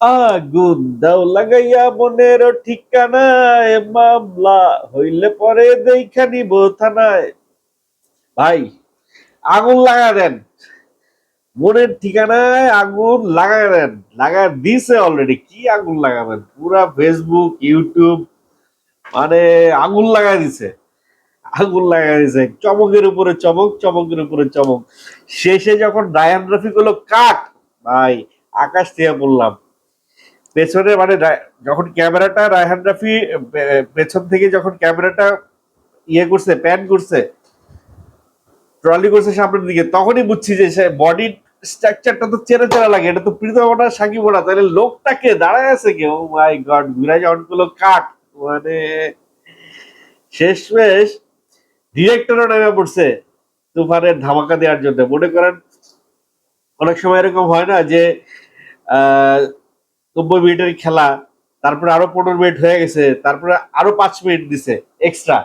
আগুন দাও লাগাইয়া মনের ঠিকানায় মামলা হইলে পরে দেখা নিব থানায়। ভাই, আগুন লাগা দেন। মনের ঠিকানায় আগুন লাগা দেন। লাগা দিছে অলরেডি কি আগুন লাগাবেন? পুরা ফেসবুক ইউটিউব মানে আগুন লাগাই দিছে। আগুন লাগাই দিছে। চমকের উপরে চমক, চমকের উপরে চমক। শেষে যখন রায়ান রফিক হলো কাট ভাই, আকাশ থেকে বললাম পেছনে মানে যখন ক্যামেরাটা রায়হান রাফি পেছন থেকে যখন ক্যামেরাটা ইয়ে করছে, প্যান করছে, ট্রলি করছে সামনের দিকে, তখনই বুঝছি যে সে বডি স্ট্রাকচারটা তো চেনা চেনা লাগে। এটা তো প্রীতমনা সাকিব ওরা। তাহলে লোকটাকে দাঁড়ায় আছে কে? ও মাই গড বিরাজ অনগুলো কাট মানে শেষমেশ ডিরেক্টরও নেমে পড়ছে তুফানের ধামাকা দেওয়ার জন্য। মনে করেন, অনেক সময় এরকম হয় না যে, আহ নব্বই মিনিটের খেলা, তারপরে আরও পনেরো মিনিট হয়ে গেছে, তারপরে আরও পাঁচ মিনিট দিছে এক্সট্রা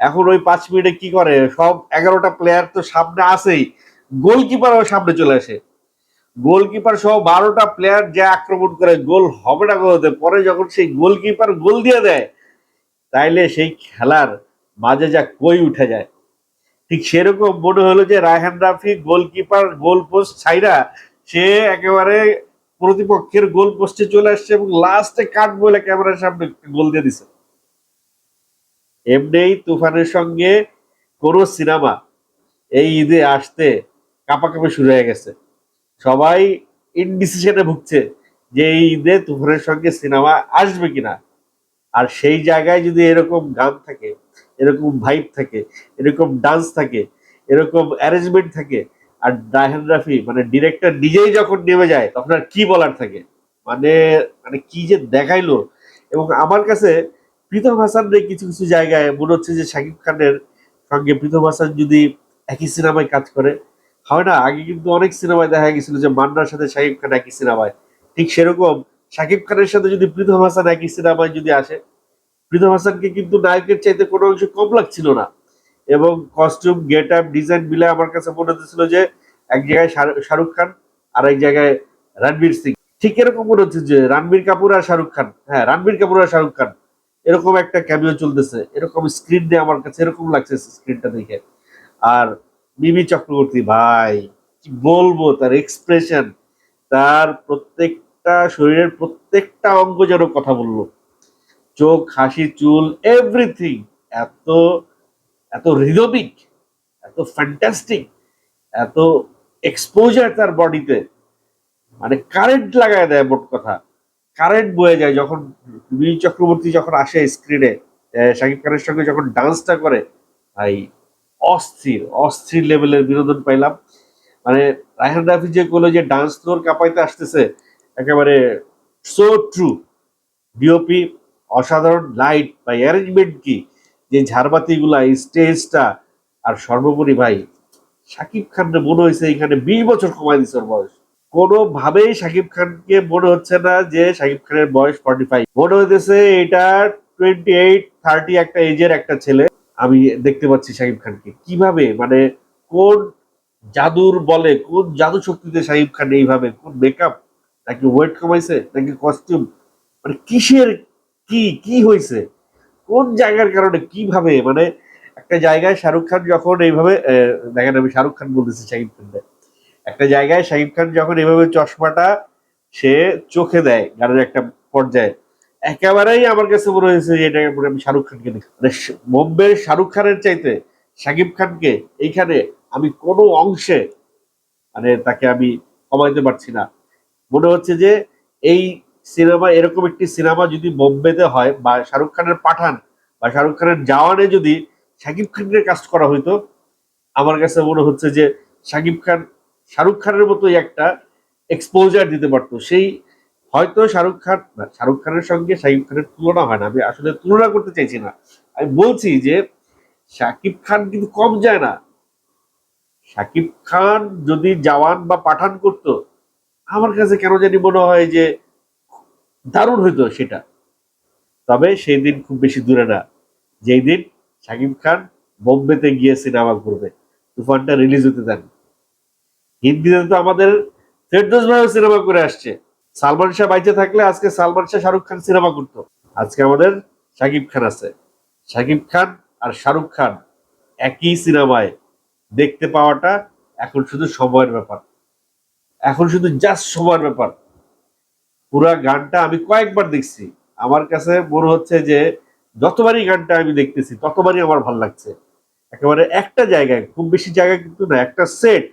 এখন ওই পাঁচ মিনিটে কি করে? সব এগারোটা প্লেয়ার তো সামনে আসেই গোলকিপারও সামনে চলে আসে। গোলকিপার সহ বারোটা প্লেয়ার যে আক্রমণ করে, গোল হবে না গোলতে পরে যখন সেই গোলকিপার গোল দিয়ে দেয়, তাইলে সেই খেলার মাঝে যা কই উঠে যায়। ঠিক সেরকম মনে হলো যে Raihan Rafi goalkeeper goal post ছাইরা সে একেবারে প্রতিপক্ষের গোল পোস্টে চলে আসছে এবং লাস্টে কাট বলে ক্যামেরার সামনে গোল দিয়ে দিছে। এমনিই তুফানের সঙ্গে কোন সিনেমা এই ঈদে আসতে কাপাকাপি শুরু হয়ে গেছে। সবাই ইনডিসিশনে ভুগছে যে এই ঈদে তুফানের সঙ্গে সিনেমা আসবে কিনা। আর সেই জায়গায় যদি এরকম গান থাকে, এরকম ভাইব থাকে, এরকম ডান্স থাকে, এরকম অ্যারেঞ্জমেন্ট থাকে আর রায়হান রাফি মানে ডিরেক্টর নিজেই যখন নেমে যায়, তখন আর কি বলার থাকে? মানে মানে কি যে দেখাইলো? এবং আমার কাছে প্রীতম হাসানের কিছু কিছু জায়গায় মনে হচ্ছে যে শাকিব খানের সঙ্গে প্রীতম হাসান যদি একই সিনেমায় কাজ করে, হয় না? আগে কিন্তু অনেক সিনেমায় দেখা গেছিল যে মান্নার সাথে শাকিব খান একই সিনেমায়। ঠিক সেরকম শাকিব খানের সাথে যদি প্রীতম হাসান একই সিনেমায় যদি আসে, প্রীতম হাসানকে কিন্তু নায়কের চাইতে কোনো অংশ কম লাগছিল না। এবং কস্টিউম গেট আপ ডিজাইন মিলে আমার কাছে মনে হচ্ছিল যে এক জায়গায় শাহরুখ- খান আর এক জায়গায় রণবীর সিং। ঠিক এরকম মনে হচ্ছে যে রণবীর কাপুর আর শাহরুখ খান। হ্যাঁ রণবীর কাপুর আর শাহরুখ খান। এরকম একটা ক্যামিও চলতেছে। এরকম স্ক্রিন দিয়ে আমার কাছে এরকম লাগছে স্ক্রিনটা দেখে। আর মিমি চক্রবর্তী, ভাই, কি বলব তার এক্সপ্রেশন তার প্রত্যেকটা শরীরের প্রত্যেকটা অঙ্গ যেন কথা বলল। চোখ, হাসি, চুল এভরিথিং এত এত হৃদবিক, এত ফ্যান্টাস্টিক এত এক্সপোজার তার বডিতে মানে কারেন্ট লাগায় দেয় মোট কথা। কারেন্ট বয়ে যায় যখন মিমি চক্রবর্তী যখন আসে স্ক্রিনে শাকিব খানের সঙ্গে যখন ডান্সটা করে, ভাই, অস্থির অস্থির লেভেলের বিনোদন পাইলাম। মানে রায়হান রাফি যে করল যে ডান্স ফ্লোর কাঁপাইতে আসতেছে, একেবারে সো ট্রু ডিওপি অসাধারণ লাইট বা অ্যারেঞ্জমেন্ট কি? যে ঝাড়বাতি গুলা স্টেজটা, আর সর্বোপরি ভাই, শাকিব খানকে মনে হয়েছে এখানে বিশ বছর কমাই দিচ্ছে ওর বয়স। কোনোভাবেই শাকিব খানকে মনে হচ্ছে না যে শাকিব খানের বয়স ফর্টি ফাইভ মনে হইতেছে এটা টোয়েন্টি এইট থার্টি একটা এজের একটা ছেলে। আমি দেখতে পাচ্ছি শাকিব খানকে। কীভাবে? মানে কোন জাদুর বলে, কোন জাদু শক্তিতে শাকিব খান এইভাবে, কোন মেকআপ নাকি ওয়েট কমাইছে? নাকি কস্টিউম মানে কিসের কি কি হয়েছে কোন জায়গার কারণে, কীভাবে? মানে একটা জায়গায় শাহরুখ খান যখন এইভাবে দেখেন আমি শাহরুখ খান বলতেছি শাকিব খানকে। একটা জায়গায় শাকিব খান যখন এইভাবে চশমাটা সে চোখে দেয়, গানের একটা পর্যায়ে, একেবারেই আমার কাছে মনে হয়েছে যে এটা আমি শাহরুখ খানকে দেখি। মানে বোম্বের শাহরুখ খানের চাইতে শাকিব খানকে এইখানে আমি কোনো অংশে মানে তাকে আমি কমাইতে পারছি না। মনে হচ্ছে যে এই সিনেমা এরকম একটি সিনেমা যদি বোম্বেতে হয় বা শাহরুখ খানের পাঠান বা শাহরুখ খানের জাওয়ানে যদি শাকিব খানকে কাস্ট করা হইতো আমার কাছে মনে হচ্ছে যে শাকিব খান শাহরুখ খানের মতোই একটা এক্সপোজার দিতে পারতো। সেই হয়তো শাহরুখ খান না, শাহরুখ খানের সঙ্গে শাকিব খানের তুলনা হয় না। আমি আসলে তুলনা করতে চাইছি না। আমি বলছি যে শাকিব খান কিন্তু কম যায় না। শাকিব খান যদি জওয়ান বা পাঠান করতো আমার কাছে কেন জানি মনে হয় যে দারুণ হইতো সেটা। তবে সেই দিন খুব বেশি দূরে না। যেই দিন শাকিব খান বোম্বেতে গিয়ে সিনেমা করবে, তুফানটা রিলিজ হতে দেন হিন্দিতে তো আমাদের ফেরদোস ভাইও সিনেমা করে আসছে। সালমান শাহ বাইচে থাকলে আজকে সালমান শাহ শাহরুখ খান সিনেমা করতো। আজকে আমাদের শাকিব খান আছে। শাকিব খান আর শাহরুখ খান একই সিনেমায় দেখতে পাওয়াটা এখন শুধু সময়ের ব্যাপার। এখন শুধু জাস্ট সময়ের ব্যাপার। পুরা গানটা আমি কয়েকবার দেখছি। আমার কাছে মনে হচ্ছে যে যতবারই গানটা আমি দেখতেছি, ততবারই আমার ভালো লাগছে। একেবারে একটা জায়গায়, খুব বেশি জায়গা কিন্তু না, একটা সেট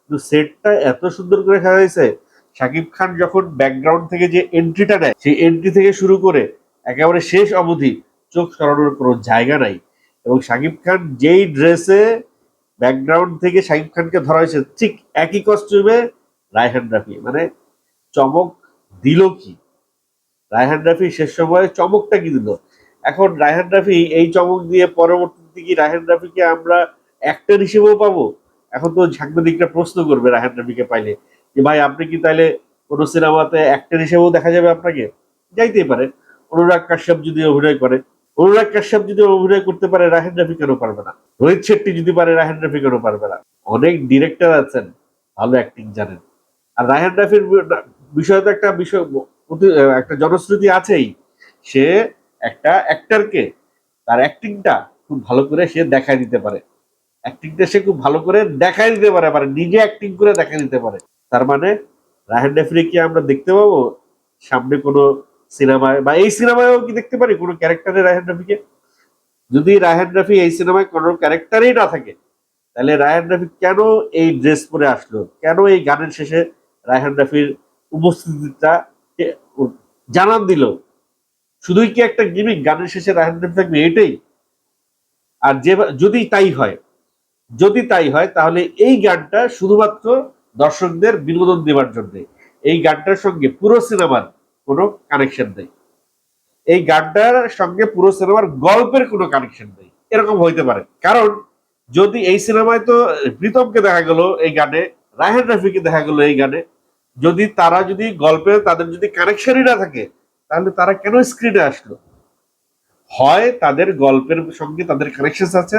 কিন্তু সেটটা এত সুন্দর করে হয়েছে, শাকিব খান যখন ব্যাকগ্রাউন্ড থেকে যে এন্ট্রিটা নেয়, সেই এন্ট্রি থেকে শুরু করে একেবারে শেষ অবধি চোখ সরানোর কোনো জায়গা নাই। এবং শাকিব খান যেই ড্রেসে ব্যাকগ্রাউন্ড থেকে শাকিব খানকে ধরা হয়েছে, ঠিক একই কস্টিউমে রায়হান রাফি। মানে চমক দিল কি? রায়হান রাফি শেষ সময়ে চমকটা কি দিল? এখন রায়হান রাফি এই চমক দিয়ে পরবর্তীতে কি রায়হান রাফিকে আমরা অ্যাক্টর হিসেবেও পাবো? এখন তো সাংবাদিকরা প্রশ্ন করবে রায়হান রাফিকে পাইলে যে, ভাই, আপনি কি তাইলে কোনো সিনেমাতে অ্যাক্টর হিসেবেও দেখা যাবে আপনাকে? যাইতেই পারে। অনুরাগ কাশ্যপ যদি অভিনয় করে, অনুরাগ কাশ্যপ যদি অভিনয় করতে পারে রাহেন রাফি কেন পারবে না? রোহিত শেট্টি যদি পারে রাহেন রাফি কেন পারবে না? অনেক ডিরেক্টর আছেন, ভালো অ্যাক্টিং জানেন। আর রাহেন রাফির বিষয়ে তো একটা বিষয় একটা জনশ্রুতি আছেই। সে একটা অ্যাক্টারকে তার অ্যাক্টিংটা খুব ভালো করে সে দেখায় দিতে পারে। অ্যাক্টিংটা সে খুব ভালো করে দেখায় দিতে পারে মানে নিজে অ্যাক্টিং করে দেখা দিতে পারে। তার মানে রাহেন রাফিকে কি আমরা দেখতে পাবো, সামনে কোনো সিনেমায়, বা এই সিনেমায়ও কি দেখতে পারি? কোনো ক্যারেক্টারে রাহেন রাফিকে যদি রাহেন রাফি এই সিনেমায় কোনো ক্যারেক্টারই না থাকে, তাহলে রায়হান রাফি কেন এই ড্রেস পরে আসলো? কেন এই গানের শেষে রায়হান রাফির উপস্থিতিটা জানান দিল। শুধুই কি একটা গিমিক গানের শেষে রায়হান রাফি থাকবে, এটাই। আর যে যদি তাই হয়, যদি তাই হয়, তাহলে এই গানটা শুধুমাত্র দর্শকদের বিনোদন দেওয়ার জন্য। এই গানটার সঙ্গে পুরো সিনেমার কোনো কানেকশন নেই। এই গানটার সঙ্গে পুরো সিনেমার গল্পের কোনো কানেকশন নেই। এরকম হইতে পারে। কারণ, যদি এই সিনেমায় তো প্রীতমকে দেখা গেল এই গানে, রায়হান রাফিকে দেখা গেল এই গানে যদি তারা যদি গল্পে তাদের যদি কানেকশনই না থাকে, তাহলে তারা কেন স্ক্রিনে আসলো? হয় তাদের গল্পের সঙ্গে তাদের কানেকশন আছে,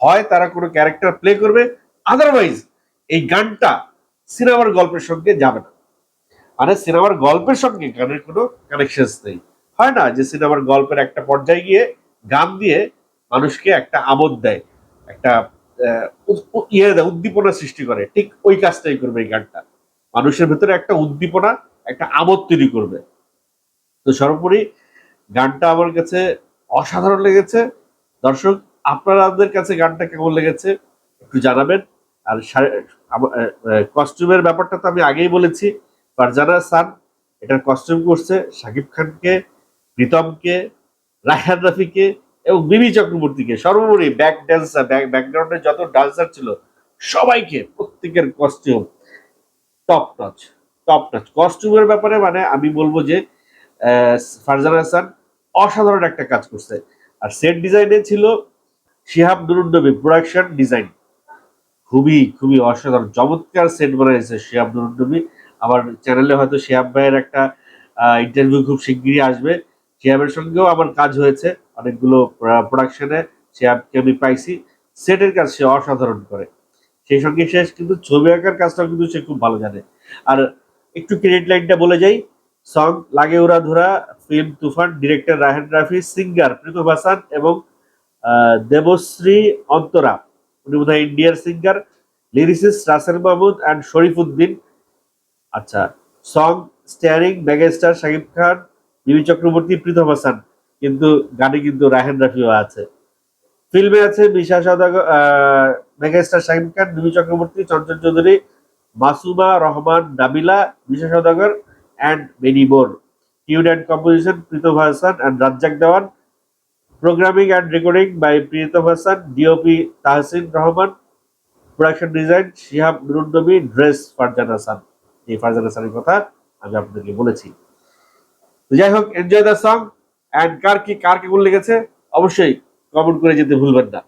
হয় তারা কোনো ক্যারেক্টার প্লে করবে আদারওয়াইজ এই গানটা সিনেমার গল্পের সঙ্গে যাবে না। মানে সিনেমার গল্পের সঙ্গে গানের কোনো কানেকশন নেই। হয় না যে সিনেমার গল্পের একটা পর্যায়ে গিয়ে গান দিয়ে মানুষকে একটা আমোদ দেয়, একটা ইয়ে দেয়, উদ্দীপনা সৃষ্টি করে, ঠিক ওই কাজটাই করবে এই গানটা। মানুষের ভেতরে একটা উদ্দীপনা, একটা আমোদ তৈরি করবে। তো সর্বোপরি গানটা আমার কাছে অসাধারণ লেগেছে। দর্শক, আপনাদের কাছে গানটা কেমন লেগেছে একটু জানাবেন। আর কস্টিউমের ব্যাপারটা তো আমি আগেই বলেছি, ফারজানা সান এটার কস্টিউম করছে শাকিব খানকে, প্রীতমকে, রায়হান রাফিকে এবং মিমি চক্রবর্তীকে। সর্বোপরি ব্যাক ড্যান্সার ব্যাকগ্রাউন্ডে যত ডান্সার ছিল, সবাইকে প্রত্যেকের costume top touch top touch কস্টিউমের ব্যাপারে মানে আমি বলব যে ফারজানা হাসান অসাধারণ একটা কাজ করছে। আর সেট ডিজাইনে ছিল শিহাব নুরুন্নবী প্রোডাকশন ডিজাইন খুবই খুবই অসাধারণ, চমৎকার সেট বানিয়েছে শিহাব নুরুন্নবী। আমার চ্যানেলে হয়তো শিহাব ভাইয়ের একটা ইন্টারভিউ খুব শিগগিরই আসবে। শিহাবের সঙ্গেও আমার কাজ হয়েছে অনেকগুলো প্রোডাকশনে শিহাবকে আমি পাইছি। সেটের কাজ সে অসাধারণ করে। সেই সঙ্গে সে কিন্তু ছবি আঁকার কাজটাও কিন্তু সে খুব ভালো জানে। আর একটু ক্রেডিট লাইনটা বলে যাই। সং লাগে ওরা ধরা film Toofan director Raihan Rafi singer Pritom Hasan এবং দেবশ্রী অন্তরা। উনি বোধহয় ইন্ডিয়ার singer lyricist Rasel Mahmud and Sharif Uddin. আচ্ছা song starring megastar Shakib Khan বিবি চক্রবর্তী, প্রীতম হাসান। কিন্তু গানে কিন্তু রাহেন রাফিও আছে। ফিল্মে আছে বিশা সদাগর মেগাস্টার শাকিব খান বিবি Chakraborty, Chanchal Chowdhury, Masuma Rahman, Nabila, Bisha Sadagar and many more tune and composition Pritam Hasan and Razzak Dewan. Programming and recording by Pritam Hasan DOP Tahsin Rahman. Production design Shihab Nurunnabi, dress Farzan Hasan. এই ফারজান হাসানের কথা আমি আপনাদেরকে বলেছি। যাই হোক enjoy the song and কার কি কার কেমন লেগেছে? অবশ্যই কমেন্ট করে যেতে ভুলবেন না।